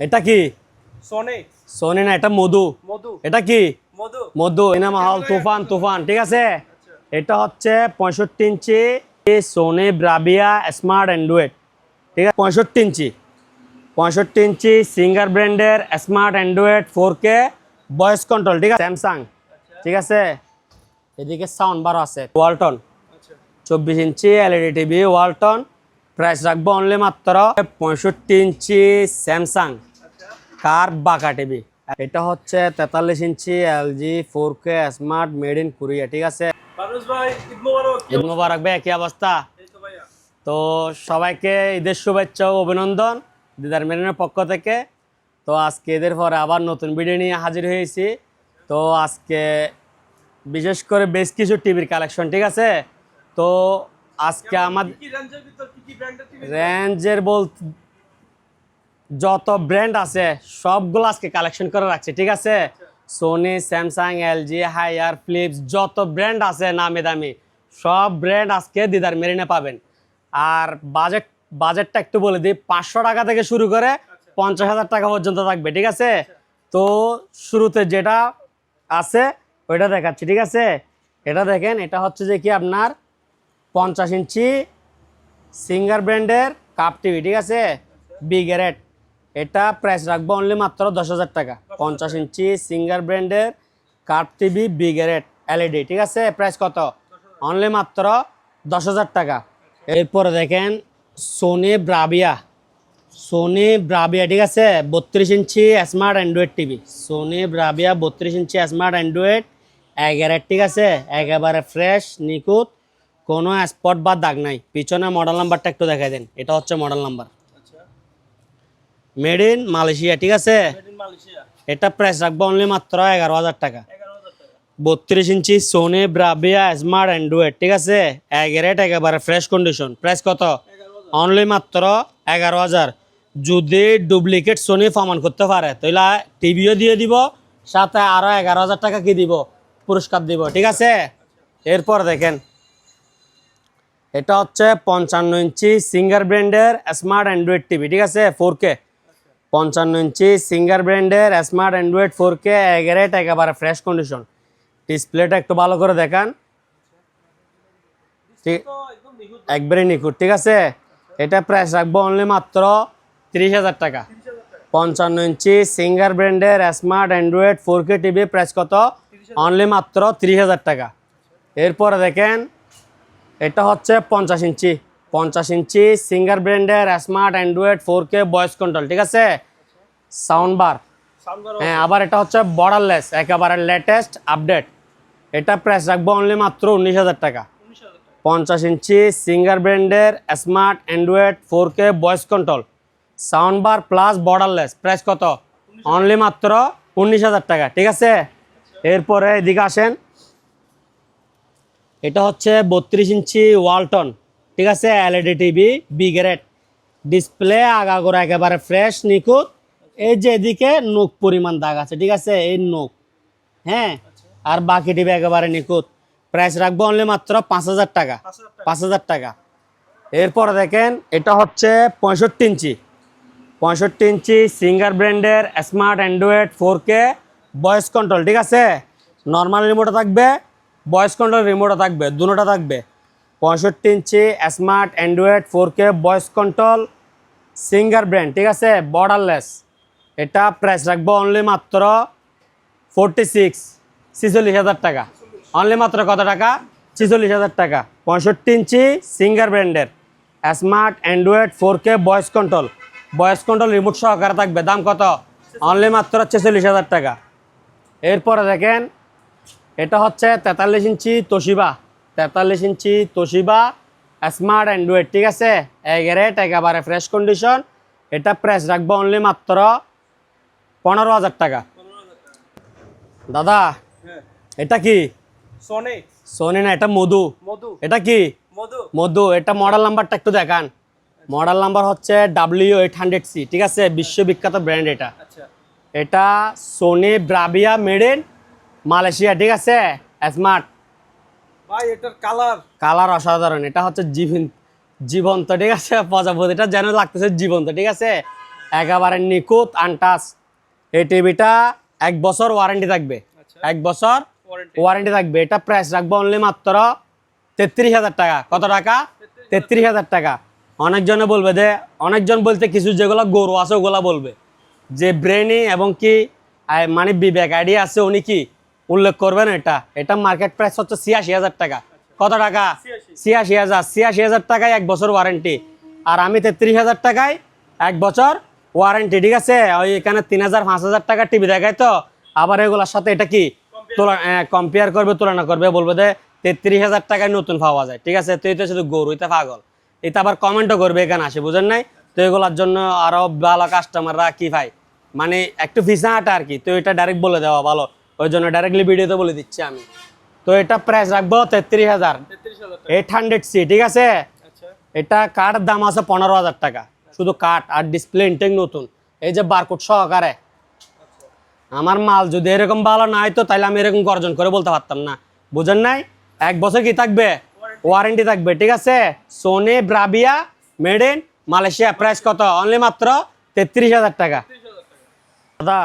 এটা কি? সোনে সোনি না এটা মধু। মধু। এটা কি? মধু। মধু এনা মাহল তুফান তুফান ঠিক আছে? এটা হচ্ছে পঁয়ষট্টি inch Sony Bravia smart Android ঠিক আছে? পঁয়ষট্টি ইঞ্চি। পঁয়ষট্টি ইঞ্চি সিঙ্গার ব্র্যান্ডের smart Android four K voice control ঠিক আছে? স্যামসাং ঠিক আছে? এদিকে সাউন্ড বারো আছে। ওয়ালটন আচ্ছা। চব্বিশ inch LED TV Walton price রাখব অনলি মাত্র পঁয়ষট্টি ইঞ্চি স্যামসাং আচ্ছা কার বাঁকা টিভি? এটা হচ্ছে তেতাল্লিশ inch LG four K smart made in Korea ঠিক আছে? ঈদ মুবারক। ভাই একই অবস্থা? তো সবাইকে ঈদের শুভেচ্ছা ও অভিনন্দন দিদার মেরিনের পক্ষ থেকে। তো আজকে এদের পরে আবার নতুন ভিডিও নিয়ে হাজির হয়েছি। তো আজকে বিশেষ করে বেশ কিছু টিভির কালেকশন ঠিক আছে? তো আজকে আমাদের রেঞ্জের ভিতর কি কি ব্র্যান্ডের টিভি রেঞ্জের বল যত ব্র্যান্ড আছে, সবগুলো আজকে কালেকশন করে রাখছে, ঠিক আছে? Sony Samsung LG Haier Philips যত ব্র্যান্ড আছে নামি দামি, সব ব্র্যান্ড আজকে দিদার মেরিনে পাবেন। আর বাজেট বাজেটটা একটু বলে দিই, পাঁচশো টাকা থেকে শুরু করে পঞ্চাশ হাজার টাকা পর্যন্ত থাকবে, ঠিক আছে? তো শুরুতে যেটা আছে, ওইটা দেখাচ্ছি, ঠিক আছে? এটা দেখেন, এটা হচ্ছে যে কি আপনার পঞ্চাশ ইঞ্চি সিঙ্গার ব্র্যান্ডের কাপ টিভি, ঠিক আছে? বিগেরেট এটা প্রাইস রাখব অনলি মাত্র দশ হাজার টাকা। পঞ্চাশ ইঞ্চি সিঙ্গার ব্র্যান্ডের কাপ টিভি বিগেরেট এলইডি ঠিক আছে? প্রাইস কত? অনলি মাত্র দশ হাজার টাকা। এরপরে দেখেন সোনি ব্রাবিয়া সোনি ব্রাবিয়া ঠিক আছে? বত্রিশ inch smart Android TV Sony Bravia বত্রিশ ইঞ্চি স্মার্ট অ্যান্ড্রয়েড এগারেট ঠিক আছে? একেবারে ফ্রেশ নিখুঁত কোনো স্পট বা দাগ নাই। পিছনে মডেল নাম্বারটা একটু দেখাই দেন। এটা হচ্ছে model number made in Malaysia ঠিক আছে? এটা প্রাইস রাখব অনলি মাত্র এগারো হাজার টাকা। বত্রিশ inch Sony Bravia smart Android ঠিক আছে? এগারেট একেবারে ফ্রেশ কন্ডিশন প্রাইস কত? অনলি মাত্র এগারো হাজার। যদি ডুপ্লিকেট সোনি প্রমাণ করতে পারে তাহলে টিভিও দিয়ে দিব সাথে আরও এগারো হাজার টাকা কি দিব? পুরস্কার দিব ঠিক আছে? এরপর দেখেন। এটা হচ্ছে পঞ্চান্ন ইঞ্চি সিঙ্গার ব্র্যান্ডের স্মার্ট অ্যান্ড্রয়েড টিভি ঠিক আছে? ফোর কে পঞ্চান্ন ইঞ্চি সিঙ্গার ব্র্যান্ডের smart Android four K A grade একেবারে ফ্রেশ কন্ডিশন ডিসপ্লেটা একটু ভালো করে দেখান। একবারে নিখুঁত ঠিক আছে? এটা প্রাইস রাখব অনলি মাত্র তিরিশ হাজার টাকা। 30000 টাকা। পঞ্চান্ন ইঞ্চি সিঙ্গার ব্র্যান্ডের smart Android four K TV price কত? অনলি মাত্র তিরিশ হাজার টাকা। এরপরে দেখেন এটা হচ্ছে পঞ্চাশ ইঞ্চি। পঞ্চাশ ইঞ্চি সিঙ্গার ব্র্যান্ডের smart Android four K voice control ঠিক আছে? Sound bar. হ্যাঁ আবার এটা হচ্ছে বর্ডারলেস একেবারে লেটেস্ট আপডেট এটা প্রাইস রাখব অনলি মাত্র উনিশ হাজার টাকা। 19000 টাকা। পঞ্চাশ ইঞ্চি সিঙ্গার ব্র্যান্ডের smart Android four K voice control. Sound bar plus borderless price কত? অনলি মাত্র উনিশ হাজার টাকা ঠিক আছে? এরপরে এদিকে আসেন। এটা হচ্ছে বত্রিশ ইঞ্চি ওয়ালটন। ঠিক আছে LED TV B grade display আগাগোড়া একেবারে ফ্রেশ নিখুঁত। এই যে এদিকে নোক পরিমাণ দাগ আছে, ঠিক আছে, এই নোক হ্যাঁ? আর বাকি টিভি একেবারে নিখুঁত। প্রাইস রাখব অনলি মাত্র পাঁচ হাজার টাকা। পাঁচ হাজার টাকা। এরপর দেখেন, এটা হচ্ছে পঁয়ষট্টি ইঞ্চি। পঁয়ষট্টি ইঞ্চি সিঙ্গার ব্র্যান্ডের smart Android four K voice control ঠিক আছে? নর্মাল রিমোটও থাকবে ভয়েস কন্ট্রোল রিমোটও থাকবে, দুটোটা থাকবে। পঁয়ষট্টি inch smart Android four K voice control Singer brand ঠিক আছে? বর্ডারলেস এটা প্রাইস রাখব অনলি মাত্র ফোরটি সিক্স ছিচল্লিশ হাজার টাকা। অনলি মাত্র কত টাকা? ছিচল্লিশ হাজার টাকা। পঁয়ষট্টি ইঞ্চি সিঙ্গার ব্র্যান্ডের smart Android four K voice control voice control remote সহকারে থাকবে। দাম কত? অনলি মাত্র ছেচল্লিশ হাজার টাকা। এরপরে দেখেন, এটা হচ্ছে তেতাল্লিশ ইঞ্চি তোশিবা তেতাল্লিশ ইঞ্চি তোশিবা স্মার্ট অ্যান্ড্রয়েড ঠিক আছে? এগারেট একেবারে ফ্রেশ কন্ডিশন এটা প্রাইস রাখব অনলি মাত্র পনেরো হাজার টাকা। দাদা হ্যাঁ। এটা কি? সোনে সোনি না এটা মধু। মধু। এটা কি? মধু। মধু এটা মডেল নাম্বারটা একটু দেখান। মডেল নাম্বার হচ্ছে ডাব্লিউ এইট হান্ড্রেড সি ঠিক আছে? বিশ্ববিখ্যাত ব্র্যান্ড এটা। আচ্ছা। এটা Sony Bravia made in Malaysia ঠিক আছে? স্মার্ট ভাই এটার কালার কালার অসাধারণ এটা হচ্ছে জীবন জীবন্ত ঠিক আছে? প্রজাপতি এটা যেন লাগতেছে জীবন্ত ঠিক আছে? একেবারে নিখুঁত আনটাস এই টিভিটা এক বছর ওয়ারেন্টি থাকবে। আচ্ছা। এক বছর ওয়ারেন্টি ওয়ারেন্টি থাকবে। এটা প্রাইস রাখব অনলি মাত্র তেত্রিশ হাজার টাকা। কত টাকা? তেত্রিশ হাজার। টাকা। অনেকজনে বলবে যে অনেকজন বলতে কিছু যেগুলো গরু আছে ওগুলা বলবে। যে ব্রেনি এবং কি মানে বিবেক আইডিয়া আছে উনি কি? উল্লেখ করবেন এটা। এটা মার্কেট প্রাইস হচ্ছে ছিয়াশি হাজার টাকা। কত টাকা? ছিয়াশি হাজার। ছিয়াশি হাজার টাকায় এক বছর ওয়ারেন্টি আর আমি তেত্রিশ হাজার টাকায় এক বছর ওয়ারেন্টি ঠিক আছে? ওই এখানে তিন হাজার, পাঁচ হাজার টাকা টিভি দেখায় তো। আবার এগুলোর সাথে এটা কি? কম্পেয়ার করবে, তুলনা করবে, বলবে যে তেত্রিশ হাজার টাকায় নতুন পাওয়া যায়, ঠিক আছে? তুই তো শুধু গরু, এটা পাগল। এটা আবার কমেন্টও করবে এখানে আসে, বুঝেন নাই? তো এগুলোর জন্য আরও ভালো কাস্টমাররা কি ভাই? মানে একটু ভিসা হাঁটা আর কি। তো এটা ডাইরেক্ট বলে দেওয়া ভালো। ওই জন্য ডাইরেক্টলি ভিডিওতে বলে দিচ্ছি আমি। তো এটা প্রাইস রাখব তেত্রিশ হাজার। এইট হান্ড্রেড সি ঠিক আছে? আচ্ছা। এটা কার্ডের দাম আছে পনেরো হাজার টাকা। শুধু কাঠ আর ডিসপ্লে ইনটেক নতুন। এই যে বারকোড সহকারে। আমার মাল যদি এরকম ভালো না হয়তো তাহলে আমি এরকম গর্জন করে বলতে পারতাম না। বুঝেন নাই? এক বছর কি থাকবে? ওয়ারেন্টি থাকবে ঠিক আছে? Sony Bravia made in Malaysia price কত? অনলি মাত্র তেত্রিশ হাজার টাকা। দাদা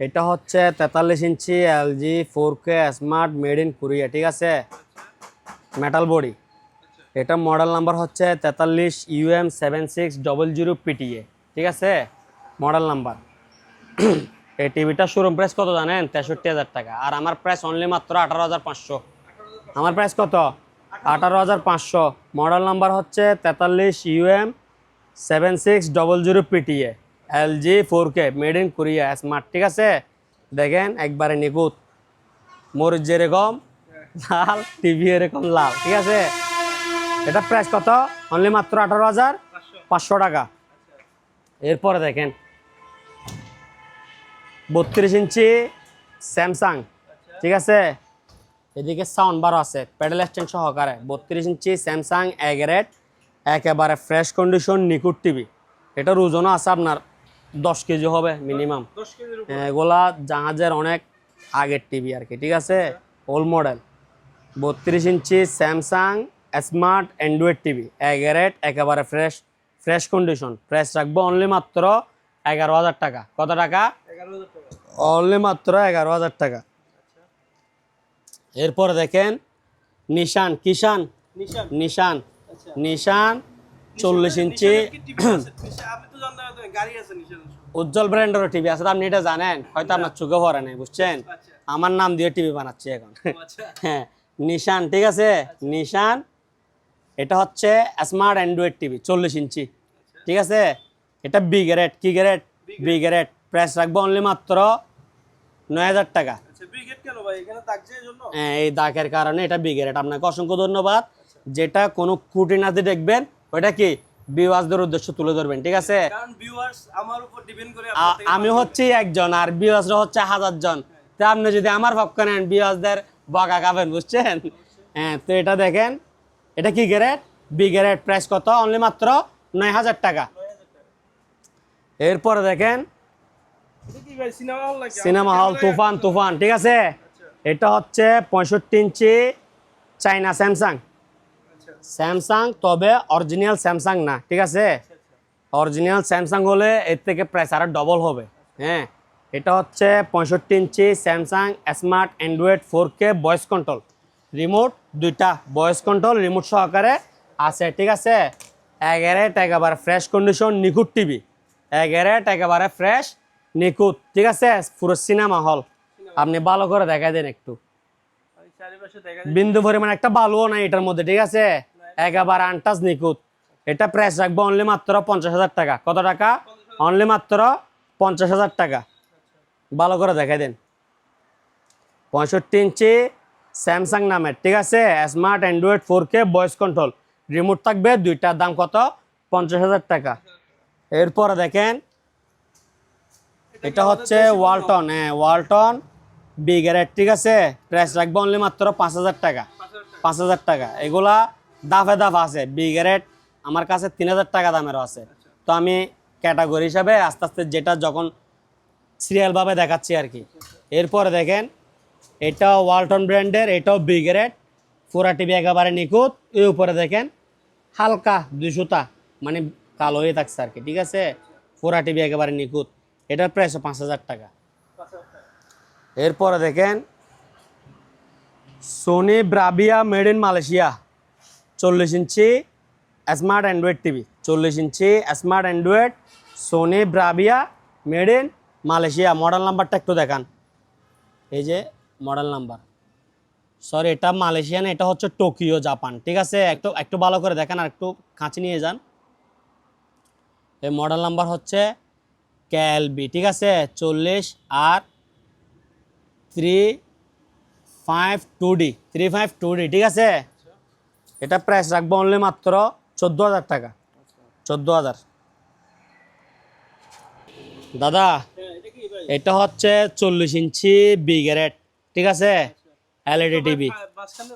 এটা হচ্ছে তেতাল্লিশ inch LG four K smart made in Korea, ঠিক আছে? মেটাল বডি এটা মডেল নাম্বার হচ্ছে তেতাল্লিশ UM seven six double zero PTA, ঠিক আছে? মডেল নাম্বার এই টিভিটা শোরুম প্রাইস কত জানেন? তেষট্টি হাজার টাকা। আর আমার প্রাইস অনলি মাত্র আঠারো হাজার পাঁচশো। আমার প্রাইস কত? আঠারো হাজার পাঁচশো। মডেল নাম্বার হচ্ছে তেতাল্লিশ UM seven six double zero PTA. LG four K made in Korea smart ঠিক আছে? দেখেন, একবারে নিখুঁত। মরিচ যেরকম, লাল টিভি এরকম লাল, ঠিক আছে? এটা প্রাইস কত? অনলি মাত্র আঠারো হাজার পাঁচশো টাকা। এরপরে দেখেন, বত্রিশ ইঞ্চি স্যামসাং ঠিক আছে? এদিকে সাউন্ড বারো আছে প্যাডেল স্ট্যান্ড সহকারে। বত্রিশ ইঞ্চি স্যামসাং এগারেট একেবারে ফ্রেশ কন্ডিশন নিকুট টিভি এটার ওজনও আছে আপনার দশ কেজি হবে মিনিমাম দশ এগুলা জাহাজের অনেক আগের টিভি আর কি ঠিক আছে? ওল্ড মডেল বত্রিশ inch Samsung smart Android TV A grade একেবারে ফ্রেশ ফ্রেশ কন্ডিশন ফ্রেশ রাখব অনলি মাত্র এগারো হাজার টাকা। কত টাকা? অনলি মাত্র এগারো হাজার টাকা। এরপর দেখেন নিশান কিষান নিশান আচ্ছা। নিশান চল্লিশ ইঞ্চি। উজ্জ্বল ব্র্যান্ডের টিভি আছে আপনি এটা জানেন? হয়তো আপনার চোখে পড়ে নাই বুঝছেন? আচ্ছা। আমার নাম দিয়ে টিভি বানাচ্ছি এখন। আচ্ছা। হ্যাঁ নিশান ঠিক আছে? নিশান এটা হচ্ছে স্মার্ট অ্যান্ড্রয়েড টিভি চল্লিশ ইঞ্চি। ঠিক আছে? এটা বি গ্রেড কি গ্রেড বি গ্রেড প্রাইস রাখব অনলি মাত্র নয় হাজার টাকা। আচ্ছা হ্যাঁ, এই দাগের কারণে এটা বি গ্রেড আপনাকে অসংখ্য ধন্যবাদ। যেটা কোনো খুঁটিনাতে দেখবেন ওটা কি? বিওয়াজদের উদ্দেশ্য তুলে ধরবেন ঠিক আছে? আমি হচ্ছি একজন আর বিওয়াজরা হচ্ছে হাজার জন। তো আপনি যদি আমার পক্ষ নেন বিওয়াজদের বকা খাবেন বুঝছেন? হ্যাঁ তো এটা দেখেন এটা কি গ্রেড বি গ্রেড প্রাইস কত? অনলি মাত্র নয় হাজার টাকা। এরপরে দেখেন সিনেমা হল তুফান তুফান ঠিক আছে? এটা হচ্ছে পঁয়ষট্টি ইঞ্চি চাইনা স্যামসাং। আচ্ছা স্যামসাং, তবে অরিজিনাল স্যামসাং না, ঠিক আছে? অরিজিনাল স্যামসাং হলে এর থেকে প্রাইস আরও ডবল হবে হ্যাঁ? এটা হচ্ছে পঁয়ষট্টি ইঞ্চি Samsung smart Android four K voice control remote দুইটা ভয়েস কন্ট্রোল রিমোট সহকারে আছে, ঠিক আছে? এগারেট একেবারে ফ্রেশ কন্ডিশন নিখুঁত টিভি এগারেট একেবারে ফ্রেশ নিখুঁত, ঠিক আছে? পুরো সিনেমা হল আপনি ভালো করে দেখা দেন একটু। বিন্দু পরিমাণ একটা বালুও নাই এটার মধ্যে ঠিক আছে? একেবারে আনটাস নিখুঁত। এটা প্রাইস রাখব অনলি মাত্র পঞ্চাশ হাজার টাকা। কত টাকা? অনলি মাত্র পঞ্চাশ হাজার টাকা। ভালো করে দেখাই দেন। পঁয়ষট্টি ইঞ্চি স্যামসাং নামের ঠিক আছে? Smart Android four K voice control remote থাকবে দুইটার দাম কত? পঞ্চাশ হাজার টাকা। এরপরে দেখেন এটা হচ্ছে ওয়ালটন হ্যাঁ ওয়ালটন বি গ্রেড ঠিক আছে? প্রাইস রাখব অনলি মাত্র পাঁচ হাজার টাকা। পাঁচ হাজার টাকা। এগুলা দাফে দাফ আছে। বি গ্রেড আমার কাছে তিন হাজার টাকা দামেরও আছে। তো আমি ক্যাটাগরি হিসাবে আস্তে আস্তে যেটা যখন সিরিয়ালভাবে দেখাচ্ছি আর কি। এরপরে দেখেন, এটাও ওয়ালটন ব্র্যান্ডের এটাও বি গ্রেড পুরা টিভি একেবারে নিখুঁত। এর উপরে দেখেন, হালকা দুই সুতা মানে কালো হয়ে থাকছে আর কি, ঠিক আছে? ফোরা টিভি একেবারে নিখুঁত। এটার প্রাইস পাঁচ হাজার টাকা। এরপরে দেখেন Sony Bravia made in Malaysia চল্লিশ ইঞ্চি স্মার্ট অ্যান্ড্রয়েড টিভি চল্লিশ ইঞ্চি smart Android Sony Bravia made in Malaysia model নাম্বারটা একটু দেখান। এই যে মডেল নাম্বার সরি এটা মালয়েশিয়া না এটা হচ্ছে টোকিও জাপান ঠিক আছে? একটু একটু ভালো করে দেখেন আর একটু কাছে নিয়ে যান। এই মডেল নাম্বার হচ্ছে ক্যালবি ঠিক আছে? চল্লিশ R three five two D three five two D ঠিক আছে? এটা প্রাইস রাখব অনলি মাত্র চোদ্দ হাজার টাকা। চোদ্দ হাজার। দাদা এটা হচ্ছে চল্লিশ ইঞ্চি বিগ্যারেট ঠিক আছে? এলইডি টিভি আ- মাঝখানে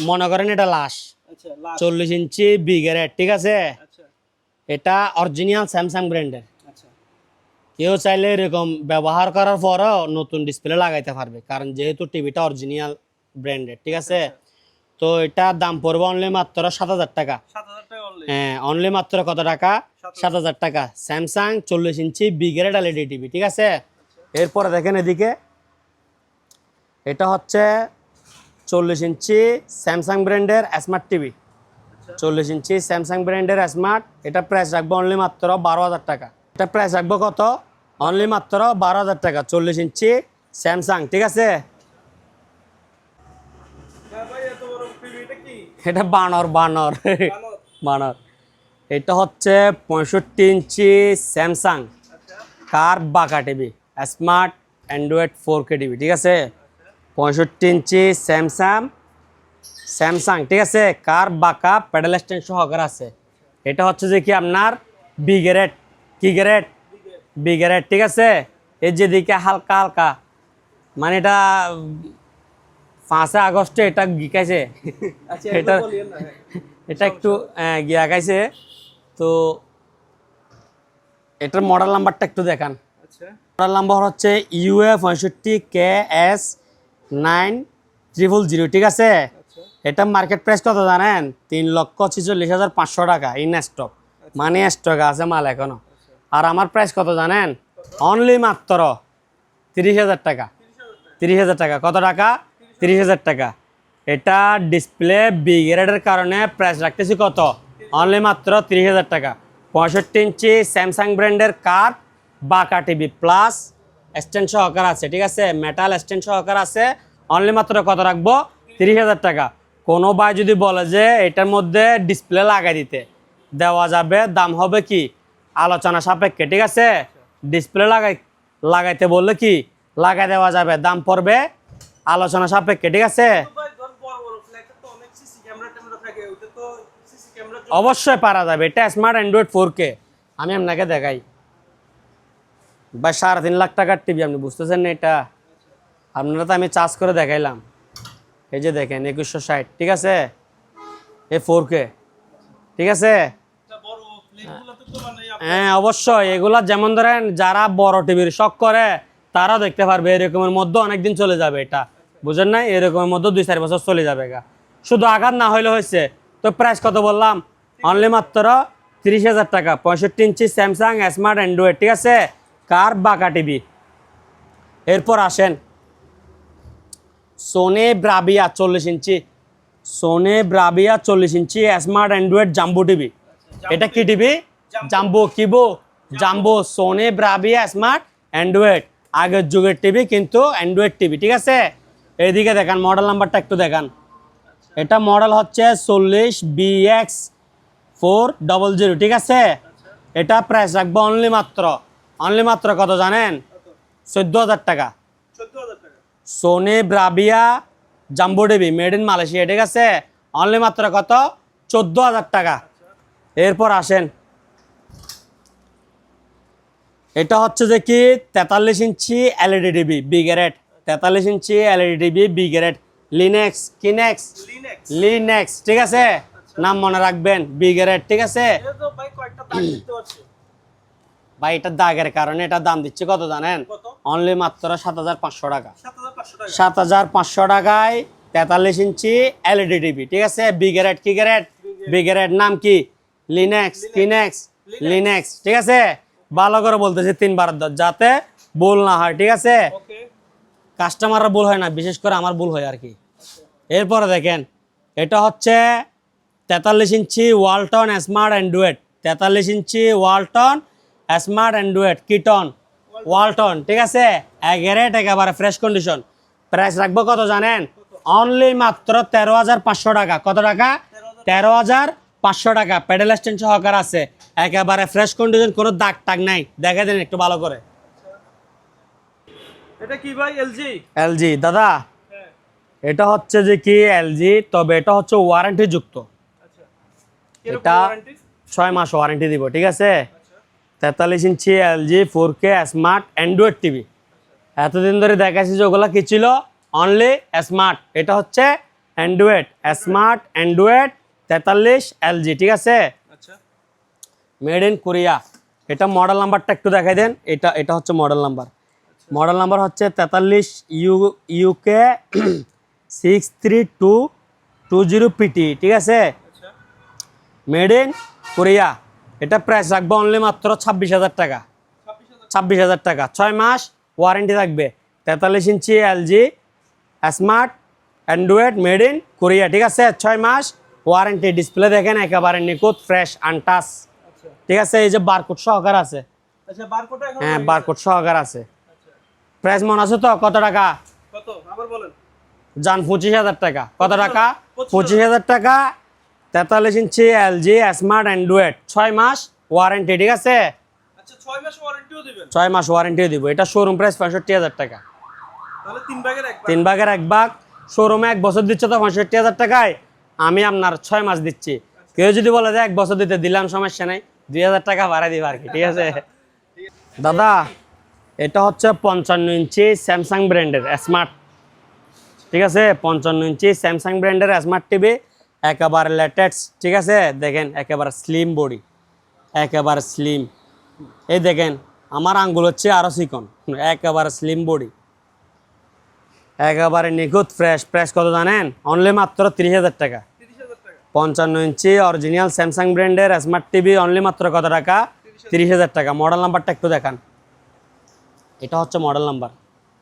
মনে করেন এটা লাশ। আচ্ছা, চল্লিশ ইঞ্চি বিগ্যারেট ঠিক আছে? আচ্ছা, এটা অরিজিনাল স্যামসাং ব্র্যান্ডের আচ্ছা। কেউ চাইলে এরকম ব্যবহার করার পরও নতুন ডিসপ্লে লাগাইতে পারবে। কারণ যেহেতু টিভিটা অরিজিনাল ব্র্যান্ডের ঠিক আছে? তো এটার দাম পড়বে অনলি মাত্র সাত হাজার টাকা। হ্যাঁ অনলি মাত্র কত টাকা? সাত হাজার টাকা। স্যামসাং চল্লিশ ইঞ্চি বিগ্রেড এলইডি টিভি ঠিক আছে? এরপরে দেখেন এদিকে। এটা হচ্ছে চল্লিশ ইঞ্চি স্যামসাং ব্র্যান্ডের স্মার্ট টিভি চল্লিশ ইঞ্চি স্যামসাং ব্র্যান্ডের স্মার্ট এটা প্রাইস রাখব অনলি মাত্র বারো হাজার টাকা। এটা প্রাইস রাখব কত? অনলি মাত্র বারো হাজার টাকা, চল্লিশ ইঞ্চি স্যামসাং ঠিক আছে? এটা বানর বানর। বানর। এটা হচ্ছে পঁয়ষট্টি ইঞ্চি স্যামসাং কার বাঁকা TV? Smart Android four K TV, ঠিক আছে? পঁয়ষট্টি ইঞ্চি স্যামসাং স্যামসাং ঠিক আছে? কার বাঁকা? প্যাডেল স্ট্যান্ড সহকারে আছে। এটা হচ্ছে যে কি আপনার? বি গ্রেড কি গ্রেড বি গ্রেড ঠিক আছে? এর যেদিকে হালকা হালকা। মানে এটা পাঁচে আগস্টে এটা গিকাইছে আচ্ছা, এটা হ্যাঁ। এটা একটু গিয়া গাইছে। তো এটার মডেল নাম্বারটা একটু দেখান। আচ্ছা, মডেল নাম্বার হচ্ছে ইউএ পঁয়ষট্টি K S nine triple zero ঠিক আছে? আচ্ছা, এটা মার্কেট প্রাইস কত জানেন? তিন লক্ষ ছিচল্লিশ হাজার পাঁচশো টাকা ইন স্টক মানে স্টক আছে মাল এখনও। আর আমার প্রাইস কত জানেন? অনলি মাত্র তিরিশ হাজার টাকা। তিরিশ হাজার টাকা। কত টাকা? তিরিশ হাজার টাকা। এটা ডিসপ্লে বি গ্রেডের কারণে প্রাইস রাখতেছি কত? অনলি মাত্র তিরিশ হাজার টাকা। পঁয়ষট্টি ইঞ্চি স্যামসাং ব্র্যান্ডের কার বাঁকা টিভি প্লাস স্ট্যান্ড সহকার আছে, ঠিক আছে? মেটাল স্ট্যান্ড সহকার আছে। অনলি মাত্র কত রাখব? তিরিশ হাজার টাকা। কোনো ভাই যদি বলে যে, এটার মধ্যে ডিসপ্লে লাগাই দিতে, দেওয়া যাবে, দাম হবে কি? আলোচনা সাপেক্ষে ঠিক আছে? ডিসপ্লে লাগাই লাগাইতে বললে কি? লাগাই দেওয়া যাবে দাম পড়বে আলোচনা সাপেক্ষে ঠিক আছে? ভাই, অবশ্যই পারা যাবে এটা স্মার্ট অ্যান্ড্রয়েড ফোর কে আমি আপনাকে দেখাই। বা সাড়ে তিন লাখ টাকার টিভি আপনি বুঝতেছেন না এটা? আপনারা তো আমি চার্জ করে দেখাইলাম। এই যে দেখেন একুশশো ষাট ঠিক আছে? এ ফোর কে ঠিক আছে একটা বড় flat গুলোতে তো মানে আপ- হ্যাঁ অবশ্যই। এগুলা যেমন ধরেন যারা বড় টিভির শখ করে, তারা দেখতে পারবে এরকমের মধ্যে অনেকদিন চলে যাবে এটা। বুঝেন না এরকমের মধ্যে দুই চার বছর চলে যাবে গা। শুধু আঘাত না হইলে হয়েছে তো প্রাইস কত বললাম? অনলি মাত্র তিরিশ হাজার টাকা। পঁয়ষট্টি ইঞ্চি স্যামসাং স্মার্ট অ্যান্ড্রয়েড ঠিক আছে? কার বাঁকা টিভি? এরপর আসেন। সোনে ব্রাবিয়া চল্লিশ ইঞ্চি। সোনে ব্রাবিয়া চল্লিশ ইঞ্চি স্মার্ট অ্যান্ড্রয়েড জাম্বু টিভি। এটা কি TV? Jumbo. কিবো jumbo Sony Bravia smart Android. আগের যুগের টিভি কিন্তু অ্যান্ড্রয়েড টিভি ঠিক আছে? এইদিকে দেখান মডেল নাম্বারটা একটু দেখান। এটা মডেল হচ্ছে চল্লিশ বিএক্স ফোর ডবল জিরো ঠিক আছে? এটা প্রাইস রাখব অনলি মাত্র। অনলি মাত্র কত জানেন? চোদ্দ হাজার টাকা। 14,000 টাকা। Sony Bravia jumbo TV made in Malaysia ঠিক আছে? অনলি মাত্র কত? চোদ্দ হাজার টাকা। এরপর আসেন। এটা হচ্ছে যে কি? তেতাল্লিশ ইঞ্চি এলইডি টিভি বিগ্যারেট তেতাল্লিশ ইঞ্চি এলইডি টিভি বিগ্যারেট লিনেক্স কিনেক্স। লিনেক্স ঠিক আছে? নাম মনে রাখবেন বিগ্যারেট ঠিক আছে? ভাই এটার দাগের কারণে এটা দাম দিচ্ছে কত জানেন? অনলি মাত্র সাত হাজার পাঁচশো টাকা। 7,500 টাকা। সাত হাজার পাঁচশো টাকায় তেতাল্লিশ ইঞ্চি এলইডি টিভি ঠিক আছে? বিগ্যারেট কি গ্যারেট বিগ্যারেট নাম কি? লিনেক্স কিনেক্স লিনেক্স ঠিক আছে? ভালো করে বলতেছি তিনবার দ- যাতে ভুল না হয় ঠিক আছে? ওকে কাস্টমাররা ভুল হয় না বিশেষ করে আমার ভুল হয় আর কি। এরপরে দেখেন এটা হচ্ছে তেতাল্লিশ ইঞ্চি ওয়ালটন স্মার্ট অ্যান্ড্রয়েড তেতাল্লিশ ইঞ্চি ওয়ালটন স্মার্ট অ্যান্ড্রয়েড কিটন ওয়ালটন ঠিক আছে? এগারেট একেবারে ফ্রেশ কন্ডিশন প্রাইস রাখব কত জানেন? অনলি মাত্র তেরো হাজার পাঁচশো টাকা। কত টাকা? তেরো হাজার পাঁচশো টাকা প্যাডেল স্ট্যান্ড সহকার আছে। একেবারে ফ্রেশ কন্ডিশন কোনো দাগ টাগ নাই। দেখে দিন একটু ভালো করে। এটা কি ভাই এলজি এলজি দাদা। এটা হচ্ছে যে কি এলজি তবে এটা হচ্ছে ওয়ারেন্টি যুক্ত। আচ্ছা। এটা ছয় মাস ওয়ারেন্টি দিব ঠিক আছে? তেতাল্লিশ ইঞ্চি LG four K smart Android TV এতদিন ধরে দেখাচ্ছি যে ওগুলো কি ছিল? অনলি স্মার্ট এটা হচ্ছে অ্যান্ড্রয়েড স্মার্ট অ্যান্ড্রয়েড তেতাল্লিশ এলজি ঠিক আছে? আচ্ছা। মেড ইন কোরিয়া এটা মডেল নাম্বারটা একটু দেখাই দেন। এটা এটা হচ্ছে মডেল নাম্বার মডেল নাম্বার হচ্ছে তেতাল্লিশ U UK six three two two zero PT ঠিক আছে? মেড ইন কোরিয়া এটা প্রাইস রাখব অনলি মাত্র ছাব্বিশ হাজার টাকা। ছাব্বিশ হাজার ছাব্বিশ হাজার টাকা। ছয় মাস ওয়ারেন্টি থাকবে। তেতাল্লিশ ইঞ্চি LG smart Android made in Korea ঠিক আছে? ছয় মাস ওয়ারেন্টি ডিসপ্লে দেখেন একেবারে নিখুঁত ফ্রেশ আনটাস আচ্ছা। ঠিক আছে এই যে বারকোড সহকার আছে। আচ্ছা হ্যাঁ বারকোড সহকার আছে। আচ্ছা। প্রাইস মনে আছে তো? কত টাকা? কত? আবার বলেন। যান পঁচিশ হাজার টাকা। কত টাকা? পঁচিশ হাজার। টাকা। তেতাল্লিশ ইঞ্চি এলজি স্মার্ট অ্যান্ড্রয়েড ছয় মাস ওয়ারেন্টি ঠিক আছে? আচ্ছা ছয় মাস ওয়ারেন্টিও দিব। এটা শোরুম প্রাইস পঁয়ষট্টি হাজার টাকা। তাহলে তিন ভাগের এক ভাগ। তিন ভাগের এক ভাগ। শোরুমে এক বছর দিচ্ছে তো পঁয়ষট্টি হাজার টাকায়। আমি আপনার ছয় মাস দিচ্ছি। কেউ যদি বলে যে এক বছর দিতে দিলাম, সমস্যা নেই। দুই হাজার টাকা ভাড়া দিব আর কি, ঠিক আছে? দাদা, এটা হচ্ছে পঞ্চান্ন ইঞ্চি স্যামসাং ব্র্যান্ডের স্মার্ট। ঠিক আছে? পঞ্চান্ন ইঞ্চি স্যামসাং ব্র্যান্ডের স্মার্ট টিভি, একেবারে লেটেস্ট ঠিক আছে? দেখেন, একেবারে স্লিম বডি একেবারে স্লিম এই দেখেন, আমার আঙ্গুল হচ্ছে আরও চিকন, একেবারে স্লিম বডি একেবারে নিখুঁত ফ্রেশ ফ্রেশ কত জানেন? অনলি মাত্র তিরিশ হাজার টাকা। পঞ্চান্ন ইঞ্চি অরিজিনাল স্যামসাং ব্র্যান্ডের স্মার্ট টিভি অনলি মাত্র কত টাকা? তিরিশ হাজার টাকা। মডেল নাম্বারটা একটু দেখান। এটা হচ্ছে মডেল নাম্বার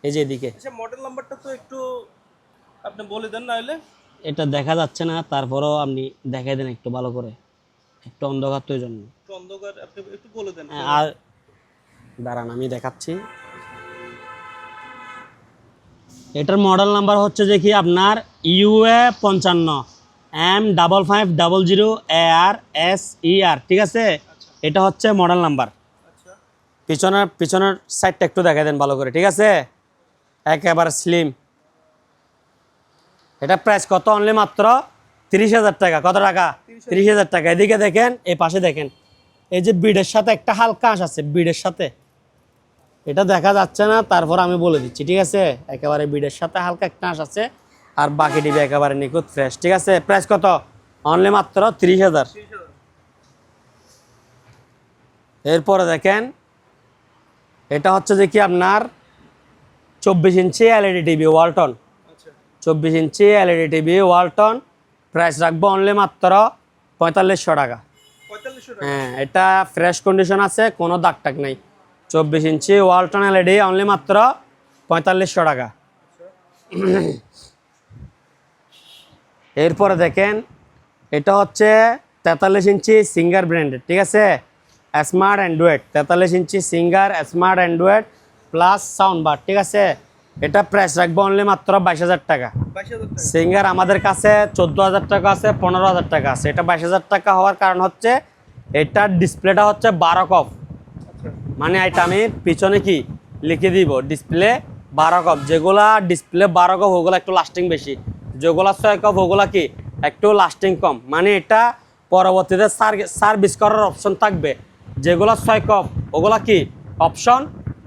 এই যে এদিকে। আচ্ছা মডেল নাম্বারটা তো একটু আপনি বলে দেন না হলে। এটা দেখা যাচ্ছে না তারপরেও আপনি দেখাই দেন একটু ভালো করে। একটু অন্ধকার তো জন্য অন্ধকার আপনি একটু বলে দেন। হ্যাঁ, আর দাঁড়ান আমি দেখাচ্ছি। এটার মডেল নাম্বার হচ্ছে কি আপনার ইউএ পঞ্চান্ন। M double five double zero A R S E R ঠিক আছে? এটা হচ্ছে মডেল নাম্বার আচ্ছা। পিছনের পিছনের সাইডটা একটু দেখা দেন ভালো করে ঠিক আছে? একেবারে স্লিম এটা প্রাইস কত? অনলি মাত্র তিরিশ হাজার টাকা। কত টাকা? তিরিশ হাজার। টাকা। এদিকে দেখেন এই পাশে দেখেন। এই যে বিডের সাথে একটা হালকা আঁশ আছে বিডের সাথে। এটা দেখা যাচ্ছে না তারপর আমি বলে দিচ্ছি ঠিক আছে? একেবারে বিডের সাথে হালকা একটা আঁশ আছে। আর বাকি ডিবি একেবারে নিখুঁত ফ্রেশ ঠিক আছে প্রাইস কত? অনলি মাত্র তিরিশ হাজার। এরপরে দেখেন এটা হচ্ছে যে কি আপনার চব্বিশ ইঞ্চি এলইডি টিভি ওয়ালটন। আচ্ছা। চব্বিশ ইঞ্চি এলইডি টিভি ওয়ালটন প্রাইস রাখব অনলি মাত্র পঁয়তাল্লিশশো টাকা। হ্যাঁ এটা ফ্রেশ কন্ডিশন আছে কোনো দাগ টাগ নাই। চব্বিশ ইঞ্চি ওয়ালটন এলইডি অনলি মাত্র পঁয়তাল্লিশশো টাকা। এরপরে দেখেন এটা হচ্ছে তেতাল্লিশ ইঞ্চি সিঙ্গার ব্র্যান্ডেড ঠিক আছে? স্মার্ট অ্যান্ড্রয়েড তেতাল্লিশ ইঞ্চি Singer smart Android plus sound bar ঠিক আছে? এটা প্রাইস রাখব অনলি মাত্র বাইশ হাজার টাকা। সিঙ্গার আমাদের কাছে চোদ্দ হাজার টাকা আছে পনেরো হাজার টাকা আছে। এটা বাইশ হাজার টাকা হওয়ার কারণ হচ্ছে এটার ডিসপ্লেটা হচ্ছে বারো কপ আচ্ছা। মানে এটা আমি পিছনে কি লিখে দিব? ডিসপ্লে বারো কপ যেগুলা ডিসপ্লে বারো কপ ওগুলো একটু লাস্টিং বেশি। যেগুলা ছয় কপ ওগুলা কি? একটু লাস্টিং কম। মানে এটা পরবর্তীতে সার্ভিস করার অপশন থাকবে। যেগুলা ছয় কপ ওগুলা কি? অপশন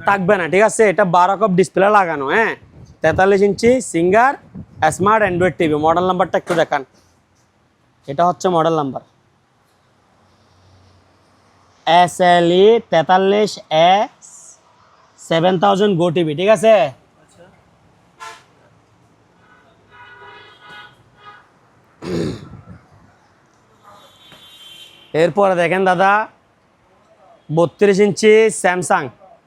থাকবে না, ঠিক আছে? এটা বারো কপ ডিসপ্লে লাগানো হ্যাঁ? তেতাল্লিশ ইঞ্চি Singer smart Android TV model নাম্বারটা একটু দেখান। এটা হচ্ছে model number S L E তেতাল্লিশ A seven thousand go TV ঠিক আছে? এরপরে দেখেন দাদা বত্রিশ ইঞ্চি স্যামসাং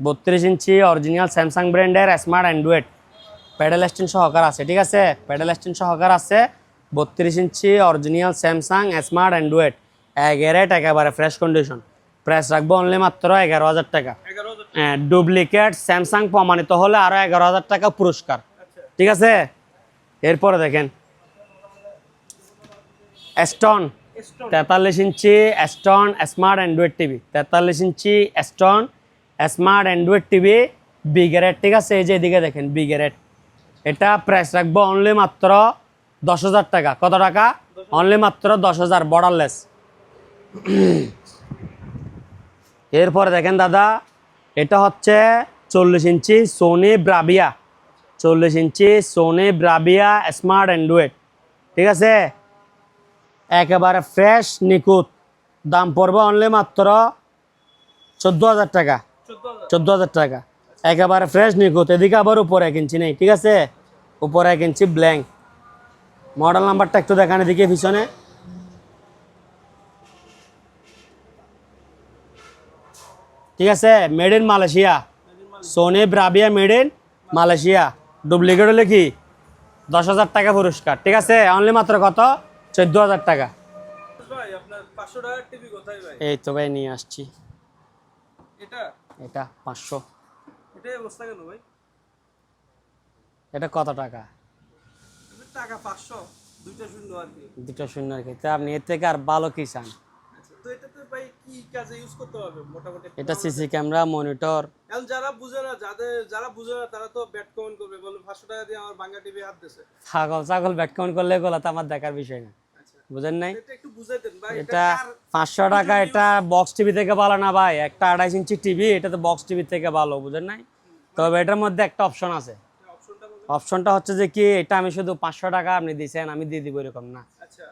বত্রিশ ইঞ্চি অরিজিনাল স্যামসাং ব্র্যান্ডের স্মার্ট অ্যান্ড্রয়েড প্যাডেল স্ট্যান্ড সহকার আছে ঠিক আছে? প্যাডেল স্ট্যান্ড সহকার আছে বত্রিশ ইঞ্চি অরিজিনাল স্যামসাং স্মার্ট অ্যান্ড্রয়েড এগারেট একেবারে ফ্রেশ কন্ডিশন প্রাইস রাখব অনলি মাত্র এগারো হাজার টাকা। হ্যাঁ ডুপ্লিকেট স্যামসাং প্রমাণিত হলে আরও এগারো হাজার টাকা পুরস্কার। আচ্ছা। ঠিক আছে? এরপরে দেখেন স্টোন স্টোন তেতাল্লিশ ইঞ্চি স্টোন স্মার্ট অ্যান্ড্রয়েড টিভি তেতাল্লিশ ইঞ্চি স্টোন স্মার্ট অ্যান্ড্রয়েড টিভি বিগেরেট ঠিক আছে, এই যে এদিকে দেখেন বিগেরেট এটা প্রাইস রাখব অনলি মাত্র দশ হাজার টাকা। কত টাকা? অনলি মাত্র দশ হাজার বর্ডারলেস এরপরে দেখেন দাদা, এটা হচ্ছে চল্লিশ ইঞ্চি সোনি ব্রাভিয়া চল্লিশ ইঞ্চি সোনি ব্রাভিয়া স্মার্ট অ্যান্ড্রয়েড ঠিক আছে? একেবারে ফ্রেশ নিখুঁত। দাম পড়বে অনলি মাত্র চোদ্দ হাজার টাকা। চোদ্দ হাজার টাকা। একেবারে ফ্রেশ নিখুঁত। এদিকে আবার উপরে এক ইঞ্চি নেই, ঠিক আছে? উপরে এক ইঞ্চি ব্ল্যাঙ্ক মডেল নাম্বারটা একটু দেখান এদিকে পিছনে। ঠিক আছে? Made in Malaysia Sony Bravia made in Malaysia duplicate হলে কি? দশ হাজার টাকা পুরস্কার। ঠিক আছে? অনলি মাত্র কত? চোদ্দ হাজার টাকা। ভাই আপনার পাঁচশো টাকার টিভি কোথায় এই তো ভাই নিয়ে আসছি। এটা? এটা পাঁচশো। এটা কত টাকা? টাকা পাঁচশো দুইটা শূন্য আর কি। দুটো শূন্য আর কি। তা আপনি এর থেকে আর ভালো কি চান? আচ্ছা তো ভাই কি কাজে ইউজ করতে হবে? মোটামুটি এটা সিসি ক্যামেরা মনিটর। যারা বুঝে না যাদের যারা বুঝে না তারা তো ব্যাট কমেন্ট করবে। বলে পাঁচশো টাকা দিয়ে আমার বাংলা টিভি হাত দিছে। ছাগল ছাগল ব্যাটকাউন্ট করলে গোলা তো আমার দেখার বিষয় না। বুঝেন নাই? এটা পাঁচশো টাকা এটা বক্স টিভি থেকে ভালো না ভাই? একটা আড়াইশ ইঞ্চি টিভি এটা তো বক্স টিভি থেকে ভালো বুঝেন নাই? তবে এটার মধ্যে একটা অপশন আছে। অপশনটা হচ্ছে যে কি এটা আমি শুধু পাঁচশো টাকা আপনি দিয়েছেন আমি দিয়ে দিব এরকম না। আচ্ছা।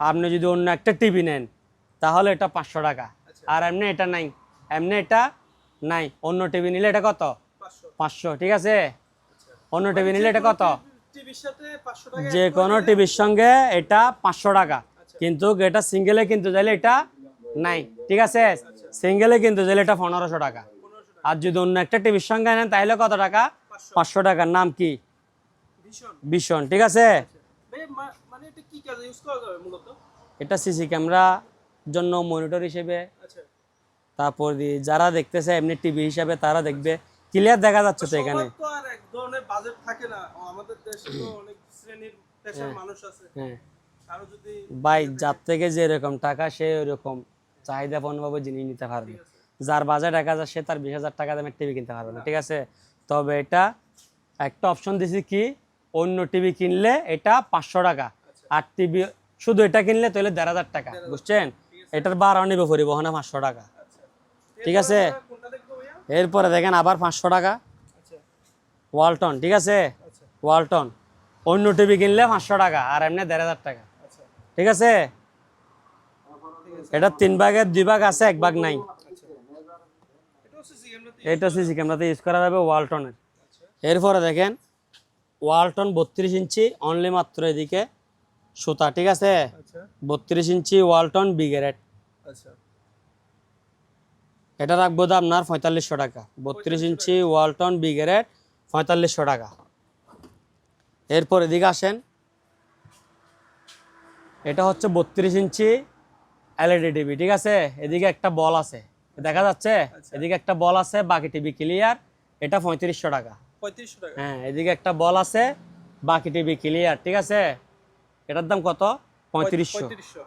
আপনি যদি অন্য একটা টিভি নেন তাহলে এটা পাঁচশো টাকা। আর এমনি এটা নাই এমনি এটা নাই। অন্য টিভি নিলে এটা কত? পাঁচশো। পাঁচশো ঠিক আছে? অন্য টিভি নিলে এটা কত? যে কোনো টিভির সঙ্গে এটা পাঁচশো টাকা। কিন্তু এটা সিঙ্গেলে কিন্তু চাইলে এটা নাই। ঠিক আছে? সিঙ্গেলে কিন্তু চাইলে এটা পনেরোশো টাকা। আর যদি অন্য একটা টিভির সঙ্গে নেন তাহলে কত টাকা? পাঁচশো। টাকার নাম কি? ভীষণ। ঠিক আছে? মা- মানে এটা সিসি ক্যামেরা জন্য মনিটর হিসেবে। আচ্ছা। তারপর যারা দেখতেছে এমনি টিভি হিসাবে তারা দেখবে। ক্লিয়ার দেখা যাচ্ছে তো এখানে। ধরনের বাজেট থাকে না। আমাদের দেশে তো অনেক শ্রেণির পেশার মানুষ আছে। হ্যাঁ। আরও যদি ভাই যার থেকে যে এরকম টাকা সে ওরকম চাহিদা পণ্যভাবে জিনিস নিতে পারবে। যার বাজার এক হাজার সে তার বিশ হাজার টাকা দামের টিভি কিনতে পারবে না ঠিক আছে? তবে এটা একটা অপশন দিছি কি অন্য টিভি কিনলে এটা পাঁচশো টাকা আর টিভি শুধু এটা কিনলে তাহলে দেড় হাজার টাকা বুঝছেন? এটার বারো নিবে পরিবহনে পাঁচশো টাকা। ঠিক আছে? এরপরে দেখেন আবার পাঁচশো টাকা আচ্ছা ওয়ালটন ঠিক আছে? আচ্ছা। ওয়ালটন। অন্য টিভি কিনলে পাঁচশো টাকা আর এমনি দেড় হাজার টাকা। আচ্ছা। ঠিক আছে? এটা তিন ভাগের দুই ভাগ আছে এক ভাগ নাই। এটা সিসি ক্যামেরাতে ইউজ করা যাবে ওয়ালটনের। এরপরে দেখেন ওয়ালটন বত্রিশ ইঞ্চি অনলি মাত্র এদিকে সুতা ঠিক আছে? আচ্ছা। বত্রিশ ইঞ্চি ওয়ালটন বিগেরেট আচ্ছা। এটা রাখব তো আপনার পঁয়তাল্লিশশো টাকা। বত্রিশ ইঞ্চি ওয়ালটন বিগেরেট পঁয়তাল্লিশশো টাকা। এরপর এদিকে আসেন। এটা হচ্ছে বত্রিশ ইঞ্চি এলইডি টিভি ঠিক আছে? এদিকে একটা বল আছে দেখা যাচ্ছে? এদিকে একটা বল আছে বাকি টিভি ক্লিয়ার এটা পঁয়ত্রিশশো টাকা। পঁয়ত্রিশশো টাকা। হ্যাঁ এদিকে একটা বল আছে বাকি টিভি ক্লিয়ার ঠিক আছে? এটার দাম কত? পঁয়ত্রিশশো। পঁয়ত্রিশশো।